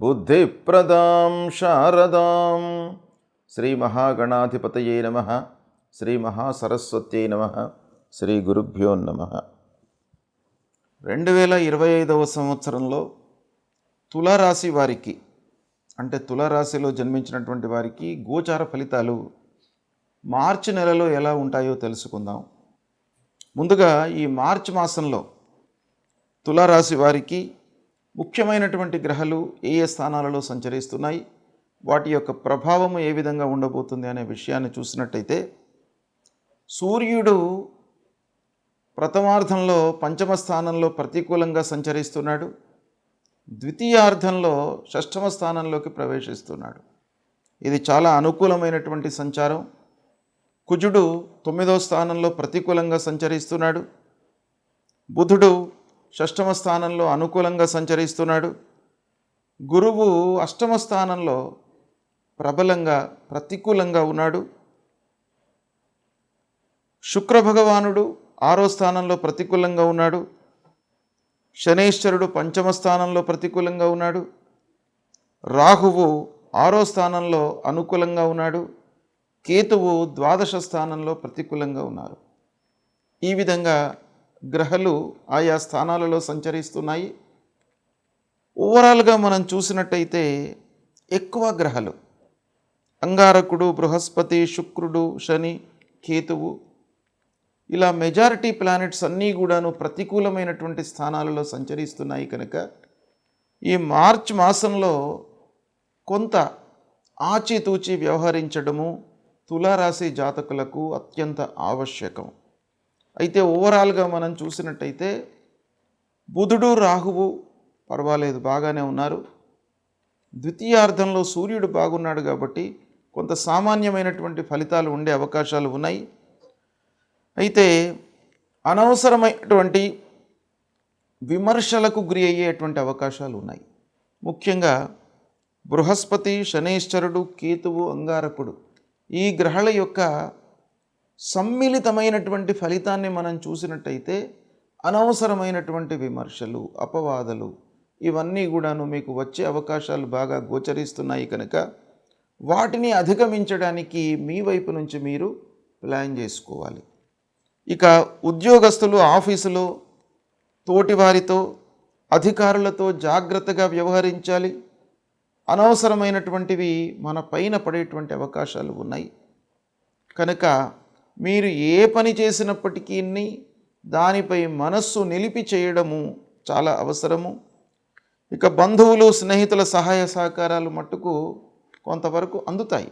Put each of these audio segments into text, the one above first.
బుద్ధిప్రదాం శారదాం. శ్రీ మహాగణాధిపతయే నమ. శ్రీ మహాసరస్వత్యై నమ. శ్రీ గురుభ్యో నమ. రెండు వేల ఇరవై ఐదవ సంవత్సరంలో తులారాశి వారికి అంటే తులారాశిలో జన్మించినటువంటి వారికి గోచార ఫలితాలు మార్చి నెలలో ఎలా ఉంటాయో తెలుసుకుందాం. ముందుగా ఈ మార్చి మాసంలో తులారాశి వారికి ముఖ్యమైనటువంటి గ్రహాలు ఏ ఏ స్థానాలలో సంచరిస్తున్నాయి వాటి యొక్క ప్రభావం ఏ విధంగా ఉండబోతుంది అనే విషయాన్ని చూసినట్టయితే సూర్యుడు ప్రథమార్థంలో పంచమ స్థానంలో ప్రతికూలంగా సంచరిస్తున్నాడు ద్వితీయార్థంలో షష్టమ స్థానంలోకి ప్రవేశిస్తున్నాడు. ఇది చాలా అనుకూలమైనటువంటి సంచారం. కుజుడు తొమ్మిదో స్థానంలో ప్రతికూలంగా సంచరిస్తున్నాడు బుధుడు షష్టమ స్థానంలో అనుకూలంగా సంచరిస్తున్నాడు. గురువు అష్టమ స్థానంలో ప్రబలంగా ప్రతికూలంగా ఉన్నాడు. శుక్ర భగవానుడు ఆరో స్థానంలో ప్రతికూలంగా ఉన్నాడు. శనేశ్వరుడు పంచమ స్థానంలో ప్రతికూలంగా ఉన్నాడు. రాహువు ఆరో స్థానంలో అనుకూలంగా ఉన్నాడు. కేతువు ద్వాదశ స్థానంలో ప్రతికూలంగా ఉన్నారు. ఈ విధంగా గ్రహాలు ఆయా స్థానాలలో సంచరిస్తున్నాయి. ఓవరాల్గా మనం చూసినట్టయితే ఎక్కువ గ్రహాలు. అంగారకుడు బృహస్పతి శుక్రుడు శని కేతువు ఇలా మెజారిటీ ప్లానెట్స్ అన్నీ కూడాను ప్రతికూలమైనటువంటి స్థానాలలో సంచరిస్తున్నాయి కనుక ఈ మార్చ్ మాసంలో కొంత ఆచితూచి వ్యవహరించడము తులారాశి జాతకులకు అత్యంత ఆవశ్యకం. అయితే ఓవరాల్గా మనం చూసినట్టయితే బుధుడు రాహువు పర్వాలేదు బాగానే ఉన్నారు. ద్వితీయార్థంలో సూర్యుడు బాగున్నాడు కాబట్టి కొంత సామాన్యమైనటువంటి ఫలితాలు ఉండే అవకాశాలు ఉన్నాయి. అయితే అనవసరమైనటువంటి విమర్శలకు గురి అయ్యేటువంటి అవకాశాలు ఉన్నాయి. ముఖ్యంగా బృహస్పతి శనేశ్వరుడు కేతువు అంగారకుడు ఈ గ్రహాల యొక్క సమ్మిళితమైనటువంటి ఫలితాన్ని మనం చూసినట్టయితే అనవసరమైనటువంటి విమర్శలు అపవాదలు ఇవన్నీ కూడాను మీకు వచ్చే అవకాశాలు బాగా గోచరిస్తున్నాయి కనుక వాటిని అధిగమించడానికి మీ వైపు నుంచి మీరు ప్లాన్ చేసుకోవాలి. ఇక ఉద్యోగస్తులు ఆఫీసులో తోటివారితో అధికారులతో జాగ్రత్తగా వ్యవహరించాలి. అనవసరమైనటువంటివి మన పైన పడేటువంటి అవకాశాలు ఉన్నాయి. కనుక మీరు ఏ పని చేసినప్పటికీ దానిపై మనస్సు నిలిపి చేయడము చాలా అవసరము. ఇక బంధువులు స్నేహితుల సహాయ సహకారాలు మట్టుకు కొంతవరకు అందుతాయి.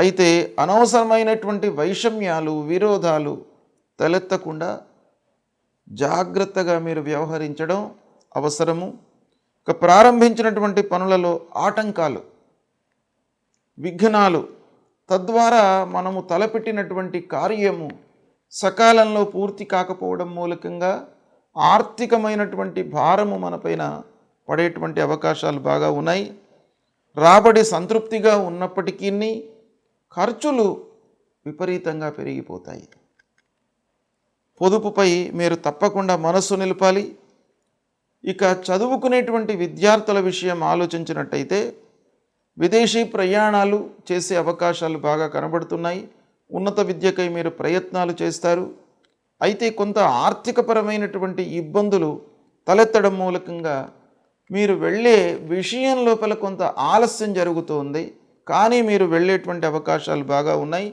అయితే అనవసరమైనటువంటి వైషమ్యాలు విరోధాలు తలెత్తకుండా జాగ్రత్తగా మీరు వ్యవహరించడం అవసరము. ఇక ప్రారంభించినటువంటి పనులలో ఆటంకాలు విఘ్నాలు తద్వారా మనము తలపెట్టినటువంటి కార్యము సకాలంలో పూర్తి కాకపోవడం మూలకంగా ఆర్థికమైనటువంటి భారము మనపైన పడేటువంటి అవకాశాలు బాగా ఉన్నాయి. రాబడి సంతృప్తిగా ఉన్నప్పటికీ ఖర్చులు విపరీతంగా పెరిగిపోతాయి. పొదుపుపై మీరు తప్పకుండా మనస్సు నిలపాలి. ఇక చదువుకునేటువంటి విద్యార్థుల విషయం ఆలోచించినట్టయితే విదేశీ ప్రయాణాలు చేసే అవకాశాలు బాగా కనబడుతున్నాయి. ఉన్నత విద్యకై మీరు ప్రయత్నాలు చేస్తారు. అయితే కొంత ఆర్థికపరమైనటువంటి ఇబ్బందులు తలెత్తడం మూలకంగా మీరు వెళ్ళే విషయం లోపల కొంత ఆలస్యం జరుగుతుంది. కానీ మీరు వెళ్ళేటువంటి అవకాశాలు బాగా ఉన్నాయి.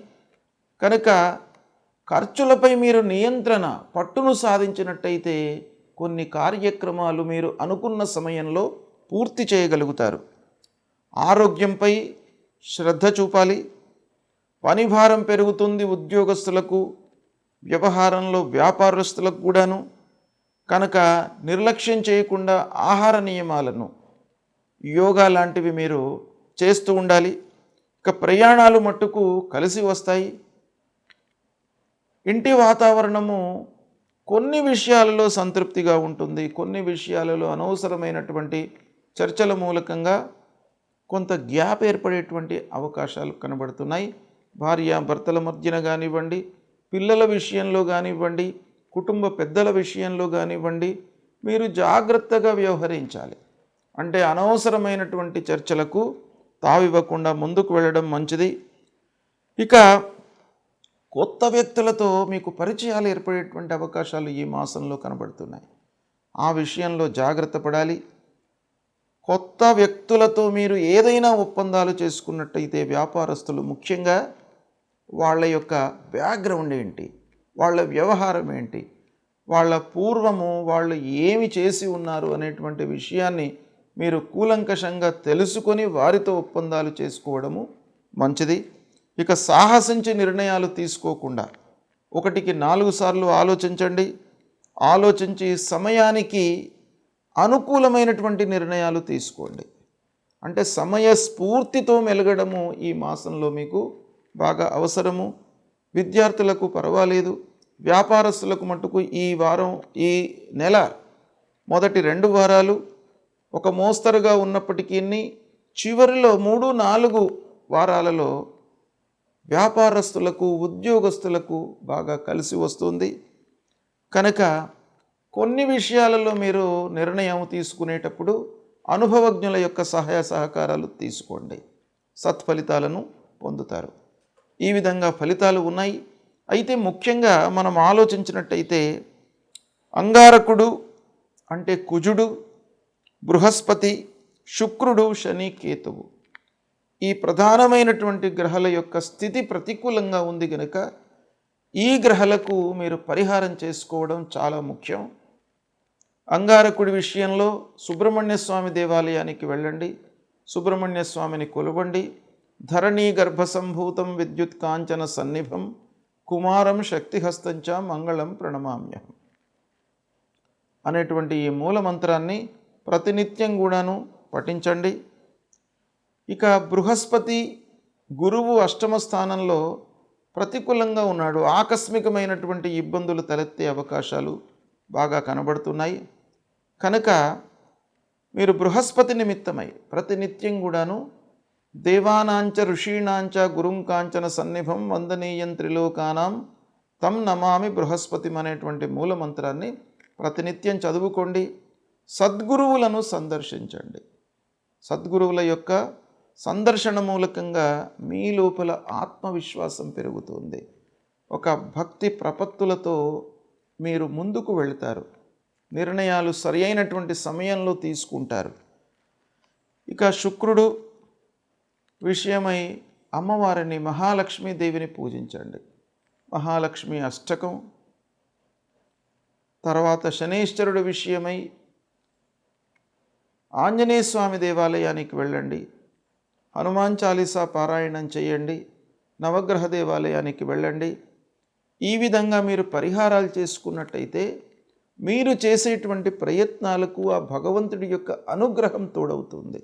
కనుక ఖర్చులపై మీరు నియంత్రణ పట్టును సాధించినట్టయితే కొన్ని కార్యక్రమాలు మీరు అనుకున్న సమయంలో పూర్తి చేయగలుగుతారు. ఆరోగ్యంపై శ్రద్ధ చూపాలి. పని భారం పెరుగుతుంది ఉద్యోగస్తులకు వ్యవహారంలో వ్యాపారస్తులకు కూడాను. కనుక నిర్లక్ష్యం చేయకుండా ఆహార నియమాలను యోగా లాంటివి మీరు చేస్తూ ఉండాలి. ఇక ప్రయాణాలు మట్టుకు కలిసి వస్తాయి. ఇంటి వాతావరణము కొన్ని విషయాలలో సంతృప్తిగా ఉంటుంది. కొన్ని విషయాలలో అనవసరమైనటువంటి చర్చల మూలకంగా కొంత గ్యాప్ ఏర్పడేటువంటి అవకాశాలు కనబడుతున్నాయి. భార్య భర్తల మధ్యన కానివ్వండి పిల్లల విషయంలో కానివ్వండి కుటుంబ పెద్దల విషయంలో కానివ్వండి మీరు జాగ్రత్తగా వ్యవహరించాలి. అంటే అనవసరమైనటువంటి చర్చలకు తావివ్వకుండా ముందుకు వెళ్ళడం మంచిది. ఇక కొత్త వ్యక్తులతో మీకు పరిచయాలు ఏర్పడేటువంటి అవకాశాలు ఈ మాసంలో కనబడుతున్నాయి. ఆ విషయంలో జాగ్రత్త పడాలి. కొత్త వ్యక్తులతో మీరు ఏదైనా ఒప్పందాలు చేసుకున్నట్టయితే వ్యాపారస్తులు ముఖ్యంగా వాళ్ళ యొక్క బ్యాక్గ్రౌండ్ ఏంటి? వాళ్ళ వ్యవహారం ఏంటి? వాళ్ళ పూర్వము వాళ్ళు ఏమి చేసి ఉన్నారు అనేటువంటి విషయాన్ని మీరు కూలంకషంగా తెలుసుకొని వారితో ఒప్పందాలు చేసుకోవడము మంచిది. ఇక సాహసించి నిర్ణయాలు తీసుకోకుండా ఒకటికి నాలుగు సార్లు ఆలోచించండి. ఆలోచించి సమయానికి అనుకూలమైనటువంటి నిర్ణయాలు తీసుకోండి. అంటే సమయ స్ఫూర్తితో మెలగడము ఈ మాసంలో మీకు బాగా అవసరము. విద్యార్థులకు పర్వాలేదు. వ్యాపారస్తులకు మట్టుకు ఈ వారం ఈ నెల మొదటి రెండు వారాలు ఒక మోస్తరుగా ఉన్నప్పటికీ చివరిలో మూడు నాలుగు వారాలలో వ్యాపారస్తులకు ఉద్యోగస్తులకు బాగా కలిసి వస్తుంది. కనుక కొన్ని విషయాలలో మీరు నిర్ణయం తీసుకునేటప్పుడు అనుభవజ్ఞుల యొక్క సహాయ సహకారాలు తీసుకోండి. సత్ఫలితాలను పొందుతారు. ఈ విధంగా ఫలితాలు ఉన్నాయి. అయితే ముఖ్యంగా మనం ఆలోచించినట్టయితే అంగారకుడు అంటే కుజుడు బృహస్పతి శుక్రుడు శని కేతువు. ఈ ప్రధానమైనటువంటి గ్రహాల యొక్క స్థితి ప్రతికూలంగా ఉంది కనుక ఈ గ్రహాలకు మీరు పరిహారం చేసుకోవడం చాలా ముఖ్యం. అంగారకుడి విషయంలో సుబ్రహ్మణ్య స్వామి దేవాలయానికి వెళ్ళండి సుబ్రహ్మణ్య స్వామిని కొలవండి. ధరణీ గర్భసంభూతం విద్యుత్ కాంచన సన్నిభం కుమారం శక్తిహస్తంచ మంగళం ప్రణమామ్యహం అనేటువంటి ఈ మూల మంత్రాన్ని ప్రతినిత్యం కూడాను పఠించండి. ఇక బృహస్పతి గురువు అష్టమ స్థానంలో ప్రతికూలంగా ఉన్నాడు. ఆకస్మికమైనటువంటి ఇబ్బందులు తలెత్తే అవకాశాలు బాగా కనబడుతున్నాయి. కనుక మీరు బృహస్పతి నిమిత్తమై ప్రతినిత్యం కూడాను దేవానాంచ ఋషీణాంచ గురుంకాంచన సన్నిభం వందనీయం త్రిలోకానాం తం నమామి బృహస్పతి అనేటువంటి మూలమంత్రాన్ని ప్రతినిత్యం చదువుకోండి. సద్గురువులను సందర్శించండి. సద్గురువుల యొక్క సందర్శన మూలకంగా మీ లోపల ఆత్మవిశ్వాసం పెరుగుతుంది. ఒక భక్తి ప్రపత్తులతో మీరు ముందుకు వెళ్తారు. నిర్ణయాలు సరి అయినటువంటి సమయంలో తీసుకుంటారు. ఇక శుక్రుడు విషయమై అమ్మవారిని మహాలక్ష్మీదేవిని పూజించండి. మహాలక్ష్మి అష్టకం. తర్వాత శనీశ్వరుడు విషయమై ఆంజనేయ స్వామి దేవాలయానికి వెళ్ళండి. హనుమాన్ చాలీసా పారాయణం చేయండి. నవగ్రహ దేవాలయానికి వెళ్ళండి. ఈ విధంగా మీరు పరిహారాలు చేసుకున్నట్టయితే మీరు చేసేటువంటి ప్రయత్నాలకు ఆ భగవంతుడి యొక్క అనుగ్రహం తోడవుతుంది.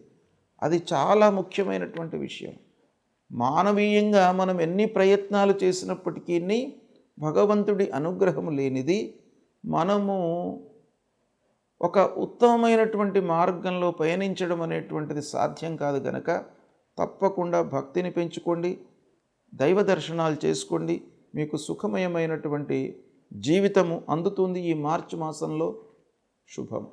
అది చాలా ముఖ్యమైనటువంటి విషయం. మానవీయంగా మనం ఎన్ని ప్రయత్నాలు చేసినప్పటికీ భగవంతుడి అనుగ్రహం లేనిది మనము ఒక ఉత్తమమైనటువంటి మార్గంలో పయనించడం అనేటువంటిది సాధ్యం కాదు గనక తప్పకుండా భక్తిని పెంచుకోండి దైవ దర్శనాలు చేసుకోండి మీకు సుఖమయమైనటువంటి జీవితము అందుతుంది ఈ మార్చి మాసంలో శుభం.